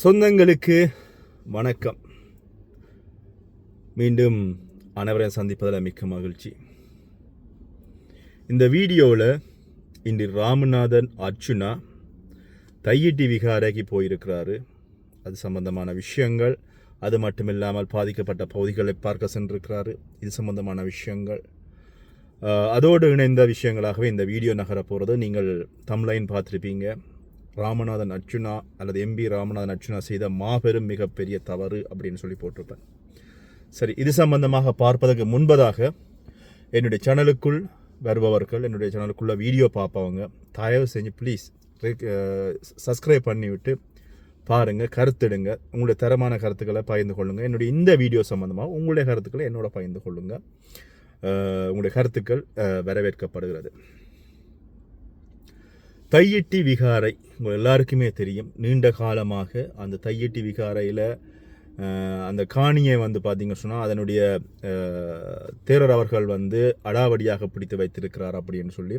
சொந்தங்களுக்கு வணக்கம். மீண்டும் அனைவரையும் சந்திப்பதில் மிக்க மகிழ்ச்சி. இந்த வீடியோவில் இன்று ராமநாதன் அர்ச்சுனா தையிட்டி விகாரைக்கு போயிருக்கிறாரு. அது சம்பந்தமான விஷயங்கள் அது மட்டுமில்லாமல் பாதிக்கப்பட்ட பகுதிகளை பார்க்க சென்றிருக்கிறாரு. இது சம்பந்தமான விஷயங்கள். அதோடு இணைந்த விஷயங்களாகவே இந்த வீடியோ நகர போகிறது நீங்கள் தமிழைன் பார்த்துருப்பீங்க. ராமநாதன் அர்ஜுனா அல்லது எம்பி ராமநாதன் அர்ஜுனா செய்த மாபெரும் மிகப்பெரிய தவறு அப்படின்னு சொல்லி போட்டிருப்பேன் சரி இது சம்பந்தமாக பார்ப்பதற்கு முன்பதாக என்னுடைய சேனலுக்குள் வருபவர்கள் என்னுடைய சேனலுக்குள்ளே வீடியோ பார்ப்பவங்க தயவு செஞ்சு ப்ளீஸ் சப்ஸ்கிரைப் uh, பண்ணிவிட்டு பாருங்கள் கருத்துடுங்க. உங்களுடைய தரமான கருத்துக்களை பகிர்ந்து கொள்ளுங்கள் என்னுடைய இந்த வீடியோ சம்மந்தமாக உங்களுடைய கருத்துக்களை என்னோட பகிர்ந்து கொள்ளுங்கள் uh, உங்களுடைய கருத்துக்கள் uh, வரவேற்கப்படுகிறது. தையிட்டி விகாரை உங்கள் எல்லாருக்குமே தெரியும். நீண்ட காலமாக அந்த தையிட்டி விகாரையில் அந்த காணியை வந்து பார்த்திங்க சொன்னால் அதனுடைய தேரர் அவர்கள் வந்து அடாவடியாக பிடித்து வைத்திருக்கிறார் அப்படின்னு சொல்லி.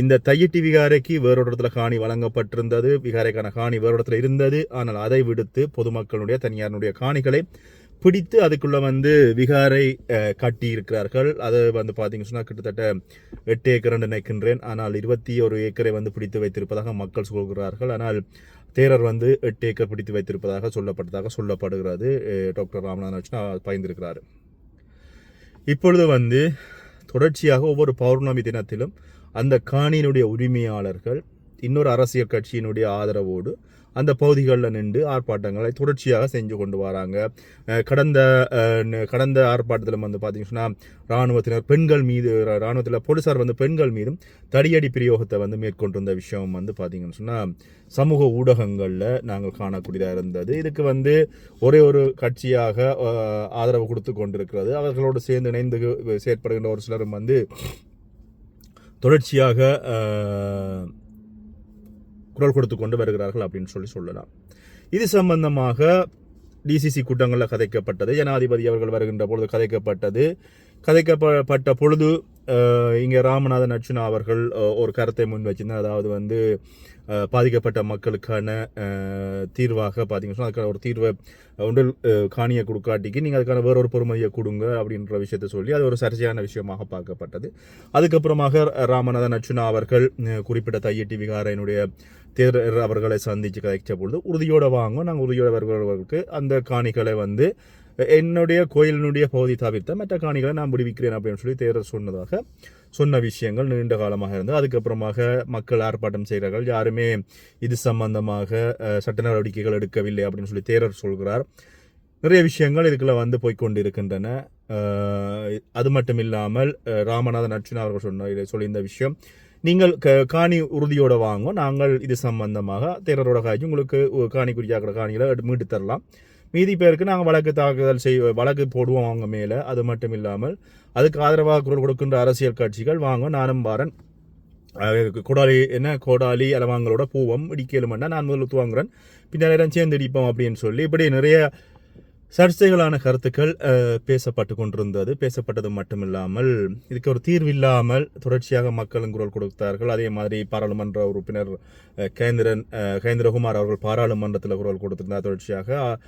இந்த தையிட்டி விகாரைக்கு வேறொரு இடத்துல காணி வழங்கப்பட்டிருந்தது. விகாரைக்கான காணி வேறு இடத்துல இருந்தது. ஆனால் அதை விடுத்து பொதுமக்களுடைய தனியாருடைய காணிகளை பிடித்து அதுக்குள்ளே வந்து விகாரை கட்டி இருக்கிறார்கள் அது வந்து பார்த்தீங்கன்னு சொன்னால் கிட்டத்தட்ட எட்டு ஏக்கர் என்று நினைக்கின்றேன். ஆனால் இருபத்தி ஒரு ஏக்கரை வந்து பிடித்து வைத்திருப்பதாக மக்கள் சொல்கிறார்கள். ஆனால் தேரர் வந்து எட்டு ஏக்கர் பிடித்து வைத்திருப்பதாக சொல்லப்பட்டதாக சொல்லப்படுகிறது. டாக்டர் ராமநாதன் அர்ச்சனா பயந்திருக்கிறார். இப்பொழுது வந்து தொடர்ச்சியாக ஒவ்வொரு பௌர்ணமி தினத்திலும் அந்த காணியினுடைய உரிமையாளர்கள் இன்னொரு அரசியல் கட்சியினுடைய ஆதரவோடு அந்த பகுதிகளில் நின்று ஆர்ப்பாட்டங்களை தொடர்ச்சியாக செஞ்சு கொண்டு வராங்க. கடந்த கடந்த ஆர்ப்பாட்டத்தில் வந்து பார்த்தீங்கன்னா சொன்னால் இராணுவத்தினர் பெண்கள் மீது இராணுவத்தில் போலீஸார் வந்து பெண்கள் மீதும் தடியடி பிரயோகத்தை வந்து மேற்கொண்டிருந்த விஷயம் வந்து பார்த்தீங்கன்னு சொன்னால் சமூக ஊடகங்களில் நாங்கள் காணக்கூடியதாக இருந்தது. இதுக்கு வந்து ஒரே ஒரு கட்சியாக ஆதரவு கொடுத்து கொண்டிருக்கிறது. அவர்களோடு சேர்ந்து இணைந்து செயற்படுகின்ற ஒரு சிலரும் வந்து தொடர்ச்சியாக குரல் கொடுத்து கொண்டு வருகிறார்கள் அப்படின்னு சொல்லி சொல்லலாம். இது சம்பந்தமாக டிசிசி கூட்டங்களில் கதைக்கப்பட்டது. ஜனாதிபதி அவர்கள் வருகின்ற பொழுது கதைக்கப்பட்டது. கதைக்கப்பட்ட பொழுது இங்கே ராமநாதன் அர்ச்சுனா அவர்கள் ஒரு கருத்தை முன் வச்சிருந்தார். அதாவது வந்து பாதிக்கப்பட்ட மக்களுக்கான தீர்வாக பார்த்தீங்கன்னா சொன்னால் அதுக்கான ஒரு தீர்வை ஒன்றில் காணியை கொடுக்காட்டிக்கு நீங்கள் அதுக்கான வேறொரு பொறுமையை கொடுங்க அப்படின்ற விஷயத்தை சொல்லி அது ஒரு சர்ச்சையான விஷயமாக பார்க்கப்பட்டது. அதுக்கப்புறமாக ராமநாதன் அர்ச்சுனா அவர்கள் குறிப்பிட்ட தையட்டி விகாரையினுடைய தேரர் அவர்களை சந்தித்து கதைச்ச பொழுது உறுதியோடு வாங்க நாங்கள் உறுதியோடு வருபவர்களுக்கு அந்த காணிகளை வந்து என்னுடைய கோயிலினுடைய பகுதி தவிர்த்த மற்ற காணிகளை நான் விடுவிக்கிறேன் அப்படின்னு சொல்லி தேரர் சொன்னதாக சொன்ன விஷயங்கள் நீண்ட காலமாக இருந்தது. அதுக்கப்புறமாக மக்கள் ஆர்ப்பாட்டம் செய்கிறார்கள். யாருமே இது சம்பந்தமாக சட்ட நடவடிக்கைகள் எடுக்கவில்லை அப்படின்னு சொல்லி தேரர் சொல்கிறார். நிறைய விஷயங்கள் இதுக்குள்ள வந்து போய்க்கொண்டு இருக்கின்றன அது மட்டும் இல்லாமல் ராமநாத ராமநாதன் அர்ச்சுனா அவர்கள் சொன்ன சொல்லியிருந்த விஷயம் நீங்கள் க- காணி உறுதியோடு வாங்க. நாங்கள் இது சம்பந்தமாக தேரரோட காய்ச்சி உங்களுக்கு காணி குறியாக்கிற காணிகளை மீட்டு தரலாம். மீதி பேருக்கு நாங்கள் வழக்கு தாக்குதல் செய் வழக்கு போடுவோம் அவங்க மேலே. அது மட்டும் இல்லாமல் அதுக்கு ஆதரவாக குரல் கொடுக்கின்ற அரசியல் கட்சிகள் வாங்க. நானும் வாரன் கோடாலி கொடாலி என்ன கோடாலி அலவாங்களோட பூவம் இடிக்கலுமென்னா நான் முதல்ல வாங்குறேன். பின்னர் சேர்ந்து இடிப்போம் அப்படின்னு சொல்லி. இப்படி நிறைய சர்ச்சைகளான கருத்துக்கள் பேசப்பட்டு கொண்டிருந்தது. பேசப்பட்டது மட்டுமில்லாமல் இதுக்கு ஒரு தீர்வில்லாமல் தொடர்ச்சியாக மக்களும் குரல் கொடுத்தார்கள். அதே மாதிரி பாராளுமன்ற உறுப்பினர் கேந்திரன் கேந்திரகுமார் அவர்கள் பாராளுமன்றத்தில் குரல் கொடுத்திருந்தார் தொடர்ச்சியாக.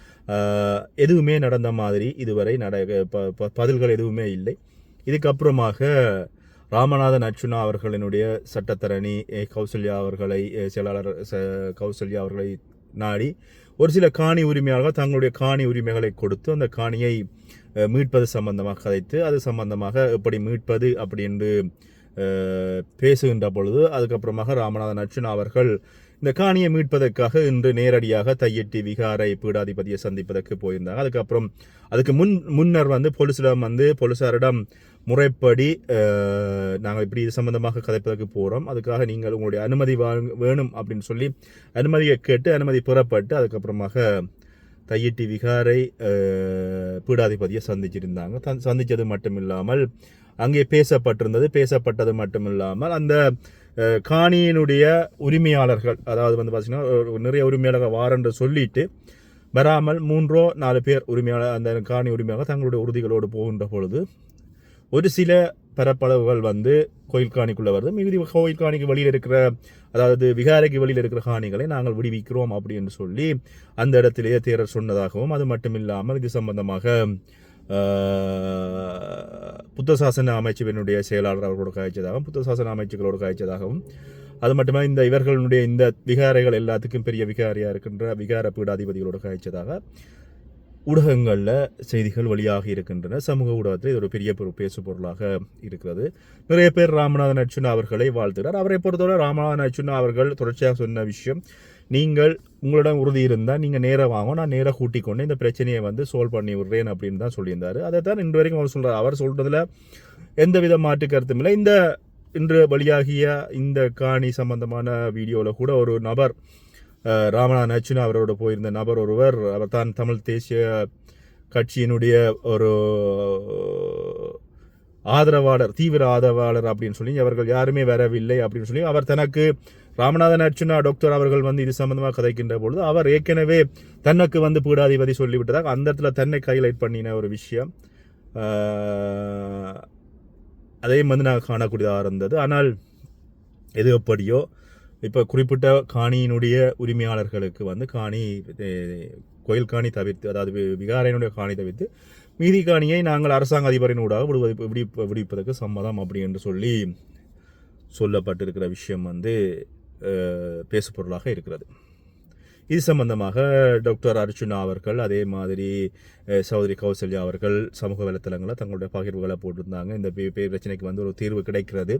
எதுவுமே நடந்த மாதிரி இதுவரை நட ப- ப- பதில்கள் எதுவுமே இல்லை. இதுக்கப்புறமாக ராமநாதன் அர்ச்சுனா அவர்களினுடைய சட்டத்தரணி கௌசல்யா அவர்களை செயலாளர் ச- கௌசல்யா அவர்களை நாடி ஒரு சில காணி உரிமையாளர்கள் தங்களுடைய காணி உரிமைகளை கொடுத்து அந்த காணியை மீட்பது சம்பந்தமாக கதைத்து அது சம்பந்தமாக எப்படி மீட்பது அப்படி என்று பேசுகின்ற பொழுது அதுக்கப்புறமாக ராமநாதன் அர்ச்சுனா அவர்கள் இந்த காணியை மீட்பதற்காக இன்று நேரடியாக தையெட்டி விகாரை பீடாதிபதியை சந்திப்பதற்கு போயிருந்தாங்க. அதுக்கப்புறம் அதுக்கு முன் முன்னர் வந்து போலீஸிடம் வந்து போலீஸாரிடம் முறைப்படி நாங்கள் இப்படி இது சம்பந்தமாக கதைப்பதற்கு போகிறோம் அதுக்காக நீங்கள் உங்களுடைய அனுமதி வேணும் அப்படின்னு சொல்லி அனுமதியை கேட்டு அனுமதி பெறப்பட்டு அதுக்கப்புறமாக தையிட்டி விகாரை பீடாதிபதியை சந்திச்சிருந்தாங்க. சந்தித்தது மட்டும் இல்லாமல் அங்கே பேசப்பட்டிருந்தது. பேசப்பட்டது மட்டும் இல்லாமல் அந்த காணியினுடைய உரிமையாளர்கள் அதாவது வந்து பார்த்தீங்கன்னா நிறைய உரிமையாளர்கள் வாரன்று சொல்லிட்டு வராமல் மூன்றோ நாலு பேர் உரிமையாளர் அந்த காணி உரிமையாக தங்களுடைய உறுதிகளோடு போகின்ற பொழுது ஒரு சில பரப்பளவுகள் வந்து கோயில் காணிக்குள்ளே வருது. மிகுதி கோயில் காணிக்கு வழியில் இருக்கிற அதாவது விகாரைக்கு வெளியில் இருக்கிற காணிகளை நாங்கள் விடுவிக்கிறோம் அப்படின்னு சொல்லி அந்த இடத்திலேயே தேரர் சொன்னதாகவும் அது மட்டும் இல்லாமல் இது சம்பந்தமாக புத்த சாசன அமைச்சுவினுடைய செயலாளர் அவர்களோட காய்ச்சதாகவும் புத்த சாசன அமைச்சுகளோடு காய்ச்சதாகவும் அது மட்டுமே இந்த இவர்களுடைய இந்த விகாரைகள் எல்லாத்துக்கும் பெரிய விகாரியாக இருக்கின்ற விகார பீடாதிபதிகளோடு காய்ச்சதாக ஊடகங்களில் செய்திகள் வெளியாகி இருக்கின்றன. சமூக ஊடகத்தில் இது ஒரு பெரிய பேசு பொருளாக இருக்கிறது. நிறைய பேர் ராமநாதன் அர்ச்சுனா அவர்களை வாழ்த்துகிறார். அவரை பொறுத்தவரை ராமநாதன் அர்ச்சுனா அவர்கள் தொடர்ச்சியாக சொன்ன விஷயம் நீங்கள் உங்களிடம் உறுதி இருந்தால் நீங்கள் நேராக வாங்க நான் நேராக கூட்டிக் கொண்டு இந்த பிரச்சனையை வந்து சால்வ் பண்ணி விடுறேன் அப்படின்னு தான் சொல்லியிருந்தார். அதை தான் இன்று வரைக்கும் அவர் சொல்கிறார் அவர் சொல்கிறதுல எந்தவித மாற்று கருத்தும் இல்லை. இந்த இன்று வழியாகிய இந்த காணி சம்பந்தமான வீடியோவில் கூட ஒரு நபர் அஹ், ராமநாதன் அவரோட போயிருந்த நபர் ஒருவர் அவர் தான் தமிழ் தேசிய கட்சியினுடைய ஒரு ஆதரவாளர் தீவிர ஆதரவாளர் அப்படின்னு சொல்லி அவர்கள் யாருமே வரவில்லை அப்படின்னு சொல்லி அவர் தனக்கு ராமநாதன் அர்ச்சுனா டாக்டர் அவர்கள் வந்து இது சம்பந்தமாக கதைக்கின்ற பொழுது அவர் ஏற்கனவே தனக்கு வந்து பீடாதிபதி சொல்லிவிட்டதாக அந்த இடத்துல தன்னை ஹைலைட் பண்ணின ஒரு விஷயம். அதையும் வந்து நான் காணக்கூடியதாக இருந்தது. ஆனால் எது எப்படியோ இப்போ குறிப்பிட்ட காணியினுடைய உரிமையாளர்களுக்கு வந்து காணி கோயில் காணி தவிர்த்து அதாவது விகாரையினுடைய காணி தவிர்த்து மீதி காணியை நாங்கள் அரசாங்க அதிபரின் ஊடாக விடுவது விடி விடுவிப்பதற்கு சம்மதம் அப்படி என்று சொல்லி சொல்லப்பட்டிருக்கிற விஷயம் வந்து பேசுபொருளாக இருக்கிறது. இது சம்பந்தமாக டாக்டர் அர்ச்சுனா அவர்கள் அதே மாதிரி சௌதரி கௌசல்யா அவர்கள் சமூக வலைத்தளங்களில் தங்களுடைய பகிர்வுகளை போட்டிருந்தாங்க. இந்த பே- பே- பிரச்சனைக்கு வந்து ஒரு தீர்வு கிடைக்கிறது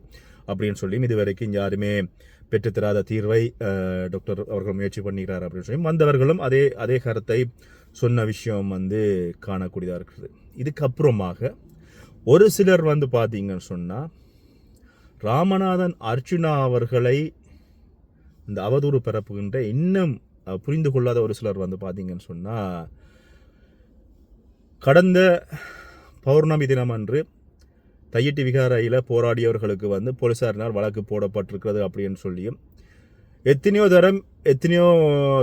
அப்படின்னு சொல்லியும் இதுவரைக்கும் யாருமே பெற்றுத்தராத தீர்வை டாக்டர் அவர்கள் முயற்சி பண்ணிக்கிறார் அப்படின்னு சொல்லி வந்தவர்களும் அதே அதே கருத்தை சொன்ன விஷயம் வந்து காணக்கூடியதாக இருக்குது. இதுக்கப்புறமாக ஒரு சிலர் வந்து பார்த்தீங்கன்னு சொன்னால் ராமநாதன் அர்ச்சுனா அவர்களை இந்த அவதூறு பரப்புகின்ற இன்னும் புரிந்து கொள்ளாத ஒரு சிலர் வந்து பார்த்தீங்கன்னு சொன்னால் கடந்த பௌர்ணமி தினம் அன்று தையிட்டி விகாரையில் போராடியவர்களுக்கு வந்து போலீசாரினால் வழக்கு போடப்பட்டிருக்கிறது அப்படின்னு சொல்லியும் எத்தனையோ தரம் எத்தனையோ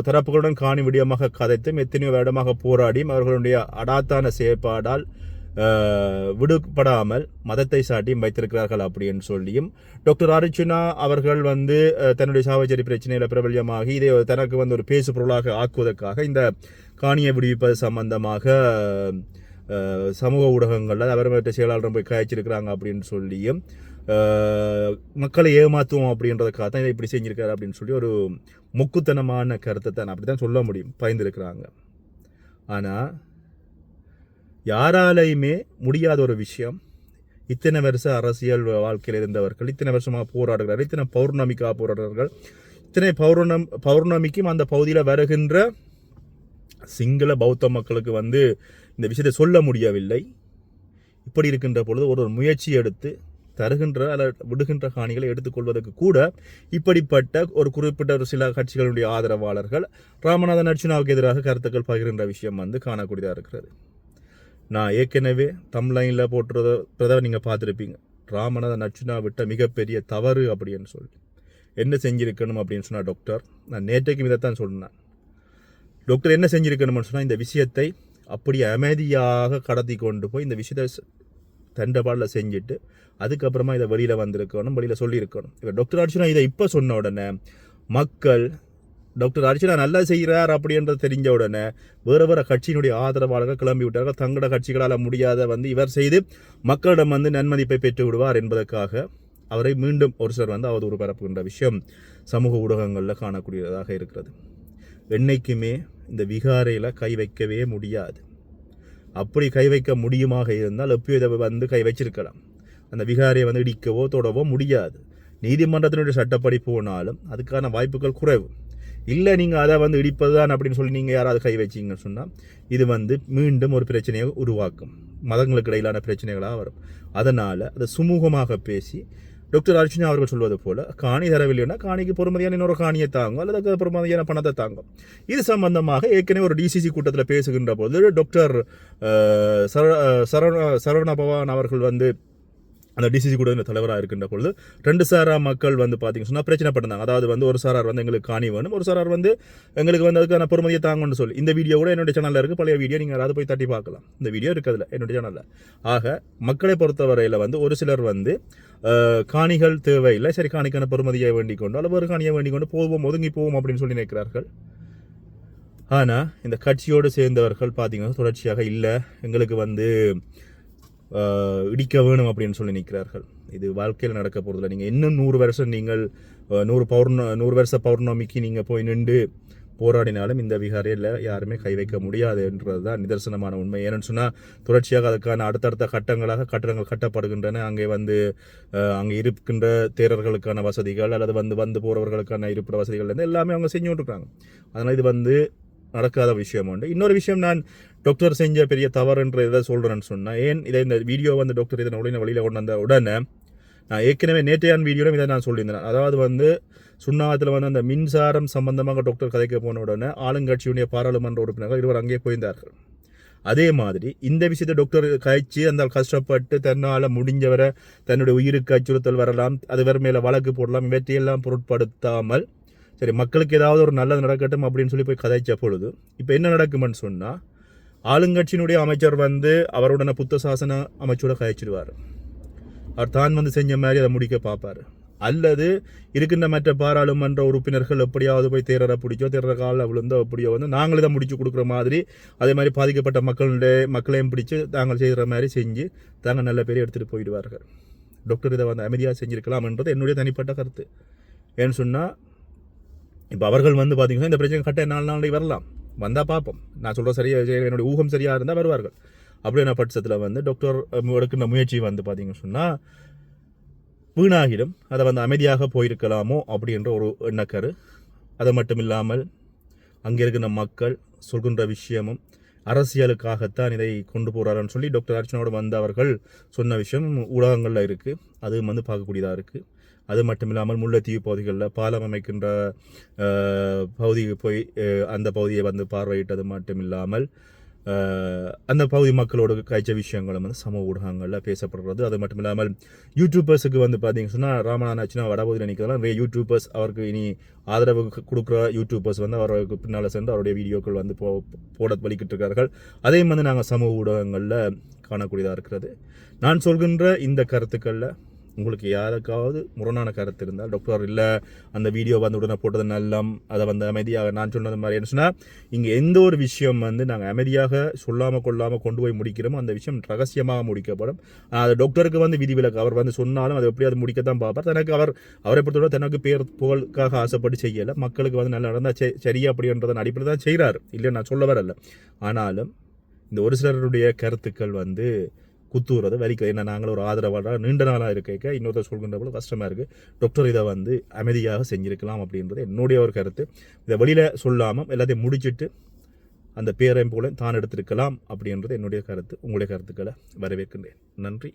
தரப்புகளுடன் காணி விடியமாக கதைத்தும் எத்தனையோ வருடமாக போராடியும் அவர்களுடைய அடாத்தான செயற்பாடால் விடுபடாமல் மதத்தை சாட்டியும் வைத்திருக்கிறார்கள் அப்படின்னு சொல்லியும் டாக்டர் அர்ஜுனா அவர்கள் வந்து தன்னுடைய சாவச்சேரி பிரச்சனையில் பிரபல்யமாகி இதை தனக்கு வந்து ஒரு பேசு பொருளாக ஆக்குவதற்காக இந்த காணியை விடுவிப்பது சம்பந்தமாக சமூக ஊடகங்களில் அவர் மற்ற செயலாளரும் போய் காய்ச்சிருக்கிறாங்க அப்படின்னு சொல்லியும் மக்களை ஏமாத்துவோம் அப்படின்றதுக்காக தான் இதை இப்படி செஞ்சுருக்காரு அப்படின்னு சொல்லி ஒரு முக்குத்தனமான கருத்தை தான் அப்படி தான் சொல்ல முடியும் பயந்துருக்கிறாங்க ஆனால் யாராலையுமே முடியாத ஒரு விஷயம். இத்தனை வருஷ அரசியல் வாழ்க்கையில் இருந்தவர்கள் இத்தனை வருஷமாக போராடுகிறார்கள் இத்தனை பௌர்ணமிக்காக போராடுறார்கள் இத்தனை பௌர்ணம் பௌர்ணமிக்கும் அந்த பகுதியில் வருகின்ற சிங்கள பௌத்த மக்களுக்கு வந்து இந்த விஷயத்தை சொல்ல முடியவில்லை. இப்படி இருக்கின்ற பொழுது ஒரு ஒரு முயற்சி எடுத்து தருகின்ற அல்ல விடுகின்ற காணிகளை எடுத்துக்கொள்வதற்கு கூட இப்படிப்பட்ட ஒரு குறிப்பிட்ட ஒரு சில கட்சிகளுடைய ஆதரவாளர்கள் ராமநாதன் அர்ச்சுனாவுக்கு எதிராக கருத்துக்கள் பகிர்கின்ற விஷயம் வந்து காணக்கூடியதாக இருக்கிறது. நான் ஏற்கனவே தம்லைனில் போட்டுறத பிரதமர் நீங்கள் பார்த்துருப்பீங்க. ராமநாத நச்சுனா விட்ட மிகப்பெரிய தவறு அப்படின்னு சொல்லி. என்ன செஞ்சிருக்கணும் அப்படின்னு சொன்னால் டாக்டர் நான் நேற்றைக்கும் இதைத்தான் சொன்னேன். டாக்டர் என்ன செஞ்சுருக்கணும்னு சொன்னால் இந்த விஷயத்தை அப்படி அமைதியாக கடத்தி கொண்டு போய் இந்த விஷயத்தை தண்டபாடில் செஞ்சுட்டு அதுக்கப்புறமா இதை வெளியில் வந்திருக்கணும் வெளியில் சொல்லியிருக்கணும். இப்போ டாக்டர் அர்ச்சுனா இதை இப்போ சொன்ன உடனே மக்கள் டாக்டர் அர்ச்சனா நல்லா செய்கிறார் அப்படின்றது தெரிஞ்ச உடனே வேறு வேறு கட்சியினுடைய ஆதரவாளர்கள் கிளம்பி விட்டார்கள். தங்களோட கட்சிகளால் முடியாத வந்து இவர் செய்து மக்களிடம் வந்து நன்மதிப்பை பெற்று விடுவார் என்பதற்காக அவரை மீண்டும் ஒரு சிலர் வந்து அவதூறு பரப்புகின்ற விஷயம் சமூக ஊடகங்களில் காணக்கூடியதாக இருக்கிறது. என்னைக்குமே இந்த விகாரையில் கை வைக்கவே முடியாது. அப்படி கை வைக்க முடியுமாக இருந்தால் எப்பயோ இதை வந்து கை வச்சிருக்கலாம். அந்த விகாரையை வந்து இடிக்கவோ தொடவோ முடியாது. நீதிமன்றத்தினுடைய சட்டப்படி போனாலும் அதுக்கான வாய்ப்புகள் குறைவு. இல்லை நீங்கள் அதை வந்து இடிப்பது தான் அப்படின்னு சொல்லி நீங்கள் யாராவது கை வச்சிங்கன்னு சொன்னால் இது வந்து மீண்டும் ஒரு பிரச்சனையை உருவாக்கும். மதங்களுக்கு இடையிலான பிரச்சனைகளாக வரும். அதனால் அதை சுமூகமாக பேசி டாக்டர் அர்ச்சனா அவர்கள் சொல்வது போல் காணி தரவில்லைன்னா காணிக்கு பொறுமதியான இன்னொரு காணியை தாங்கும் அல்லது அதுக்கு பொறுமதியான பணத்தை தாங்கும். இது சம்பந்தமாக ஏற்கனவே ஒரு டிசிசி கூட்டத்தில் பேசுகின்ற போது டாக்டர் சர- சரவண சரவண பவான் அவர்கள் வந்து அந்த டிசிசி கூட தலைவராக இருக்கின்ற பொழுது ரெண்டு சாரா மக்கள் வந்து பார்த்திங்க சொன்னால் பிரச்சனைப்பட்டிருந்தாங்க அதாவது வந்து ஒரு சாரார் வந்து எங்களுக்கு காணி வேணும் ஒரு சாரார் வந்து எங்களுக்கு வந்து அதுக்கான பொறுமதியை தாங்கன்னு சொல்லி. இந்த வீடியோ கூட என்னுடைய சேனலில் இருக்குது பழைய வீடியோ நீங்கள் அதாவது போய் தட்டி பார்க்கலாம். இந்த வீடியோ இருக்குதுல என்னுடைய சேனலில் ஆக மக்களை பொறுத்தவரையில் வந்து ஒரு சிலர் வந்து காணிகள் தேவையில்லை. சரி காணிக்கான பொறுமதியை வேண்டிக் கொண்டு அல்லது ஒரு காணியை வேண்டிக் கொண்டு போவோம் ஒதுங்கி போவோம் அப்படின்னு சொல்லி நினைக்கிறார்கள். ஆனால் இந்த கட்சியோடு சேர்ந்தவர்கள் பார்த்திங்கன்னா தொடர்ச்சியாக இல்லை. எங்களுக்கு வந்து இடிக்க வேணும் அப்படின்னு சொல்லி நிற்கிறார்கள் இது வாழ்க்கையில் நடக்க போகிறதில்ல நீங்கள் இன்னும் நூறு வருஷம் நீங்கள் நூறு பௌர்ண நூறு வருஷ பௌர்ணமிக்கு நீங்கள் போய் நின்று போராடினாலும் இந்த விகாரையில் யாருமே கை வைக்க முடியாது என்றது தான் நிதர்சனமான உண்மை. ஏன்னு சொன்னால் தொடர்ச்சியாக அதுக்கான அடுத்தடுத்த கட்டங்களாக கட்டடங்கள் கட்டப்படுகின்றன. அங்கே வந்து அங்கே இருக்கின்ற தேரர்களுக்கான வசதிகள் அல்லது வந்து வந்து போகிறவர்களுக்கான இருப்பிட வசதிகள் இருந்து எல்லாமே அவங்க செஞ்சு விட்டுருக்காங்க அதனால் இது வந்து நடக்காத விஷயம் உண்டு. இன்னொரு விஷயம் நான் டாக்டர் செஞ்ச பெரிய தவறுன்ற இதை சொல்கிறேன்னு சொன்னேன் ஏன் இதை இந்த வீடியோ வந்து டாக்டர் இதை உடனே வழியில் கொண்டு வந்த உடனே நான் ஏற்கனவே நேற்றையான் வீடியோவில் இதை நான் சொல்லியிருந்தேன். அதாவது வந்து சுண்ணாகத்தில் வந்து அந்த மின்சாரம் சம்பந்தமாக டாக்டர் கதைக்க போன உடனே ஆளுங்கட்சியுடைய பாராளுமன்ற உறுப்பினர்கள் இருவர் அங்கே போயிருந்தார்கள். அதே மாதிரி இந்த விஷயத்தை டாக்டர் கழிச்சு அந்த கஷ்டப்பட்டு தன்னால் முடிஞ்சவரை தன்னுடைய உயிருக்கு அச்சுறுத்தல் வரலாம் அது வேறு மேலே வழக்கு போடலாம் இவற்றையெல்லாம் பொருட்படுத்தாமல் சரி மக்களுக்கு ஏதாவது ஒரு நல்லது நடக்கட்டும் அப்படின்னு சொல்லி போய் கதைச்ச பொழுது இப்போ என்ன நடக்குமென்னு சொன்னால் ஆளுங்கட்சியினுடைய அமைச்சர் வந்து அவருடன புத்த சாசன அமைச்சரோட கதைச்சிடுவார். அவர் தான் வந்து செஞ்ச மாதிரி அதை முடிக்க பார்ப்பார். அல்லது இருக்கின்ற மற்ற பாராளுமன்ற உறுப்பினர்கள் எப்படியாவது போய் தேரரை பிடிச்சோ தேரற காலில் விழுந்தோ எப்படியோ வந்து நாங்கள் இதை முடிச்சு கொடுக்குற மாதிரி அதே மாதிரி பாதிக்கப்பட்ட மக்களுடைய மக்களையும் பிடிச்சி தாங்கள் செய்கிற மாதிரி செஞ்சு தாங்கள் நல்ல பேர் எடுத்துகிட்டு போயிடுவார்கள். டாக்டர் இதை வந்து அமைதியாக செஞ்சிருக்கலாம்ன்றது என்னுடைய தனிப்பட்ட கருத்து. ஏன்னு சொன்னால் இப்போ அவர்கள் வந்து பார்த்தீங்கன்னா இந்த பிரச்சனை கட்ட நாலு நாளைக்கு வரலாம். வந்தால் பார்ப்போம். நான் சொல்கிற சரியாக என்னுடைய ஊகம் சரியாக இருந்தால் வருவார்கள். அப்படியான பட்சத்தில் வந்து டாக்டர் அஹ், எடுக்கின்ற முயற்சி வந்து பார்த்தீங்கன்னு சொன்னால் வீணாகிடும். அதை வந்து அமைதியாக போயிருக்கலாமோ அப்படின்ற ஒரு எண்ணக்கரு. அது மட்டும் இல்லாமல் அங்கே இருக்கிற மக்கள் சொல்கின்ற விஷயமும் அரசியலுக்காகத்தான் இதை கொண்டு போகிறாருன்னு சொல்லி டாக்டர் அர்ச்சனோடு வந்து அவர்கள் சொன்ன விஷயம் ஊடகங்களில் இருக்குது அதுவும் வந்து பார்க்கக்கூடியதாக இருக்குது அது மட்டும் இல்லாமல் முல்லைத்தீவு பகுதிகளில் பாலம் அமைக்கின்ற பகுதிக்கு போய் அந்த பகுதியை வந்து பார்வையிட்டது மட்டும் இல்லாமல் அந்த பகுதி மக்களோட காய்ச்ச விஷயங்களும் வந்து சமூக ஊடகங்களில் பேசப்படுறது அது மட்டும் இல்லாமல் யூடியூபர்ஸுக்கு வந்து பார்த்தீங்கன்னு சொன்னால் ராமநாதன் வடபகுதியில் நிற்கிறதுலாம் நிறைய யூடியூபர்ஸ் அவருக்கு இனி ஆதரவு கொடுக்குற யூடியூபர்ஸ் வந்து அவருக்கு பின்னால் சென்று அவருடைய வீடியோக்கள் வந்து போ போட வலிக்கிட்டு இருக்கிறார்கள் அதையும் வந்து நாங்கள் சமூக ஊடகங்களில் காணக்கூடியதாக இருக்கிறது. நான் சொல்கின்ற இந்த கருத்துக்களில் உங்களுக்கு யாருக்காவது முரணான கருத்து இருந்தால் டாக்டர் இல்லை அந்த வீடியோ வந்து உடனே போட்டது நல்லம் அதை வந்து அமைதியாக நான் சொன்னது மாதிரி என்ன சொன்னால் இங்கே எந்த ஒரு விஷயம் வந்து நாங்கள் அமைதியாக சொல்லாமல் கொள்ளாமல் கொண்டு போய் முடிக்கிறோமோ அந்த விஷயம் ரகசியமாக முடிக்கப்படும். அது டாக்டருக்கு வந்து விதிவிலக்கு. அவர் வந்து சொன்னாலும் அதை எப்படியாவது முடிக்கத்தான் பார்ப்பார். தனக்கு அவர் அவரை பொறுத்தவரை தனக்கு பேர் புகழுக்காக ஆசைப்பட்டு செய்யலை. மக்களுக்கு வந்து நல்லா நடந்தால் சரி சரியா அப்படின்றதன் அடிப்படை தான் செய்கிறார் இல்லை நான் சொல்ல வரல. ஆனாலும் இந்த ஒரு சிலருடைய கருத்துக்கள் வந்து குத்துறது வலிக்குது ஏன்னா நாங்கள் ஒரு ஆதரவாளராக நீண்ட நாளாக இருக்க இன்னொருத்தர் சொல்கின்ற போல கஷ்டமாக இருக்குது டாக்டர் இதை வந்து அமைதியாக செஞ்சுருக்கலாம் அப்படின்றது என்னுடைய ஒரு கருத்து. இதை வெளியில் சொல்லாமல் எல்லாத்தையும் முடிச்சிட்டு அந்த பேரை போல தான் எடுத்திருக்கலாம் அப்படின்றது என்னுடைய கருத்து. உங்களுடைய கருத்துக்களை வரவேற்கின்றேன். நன்றி.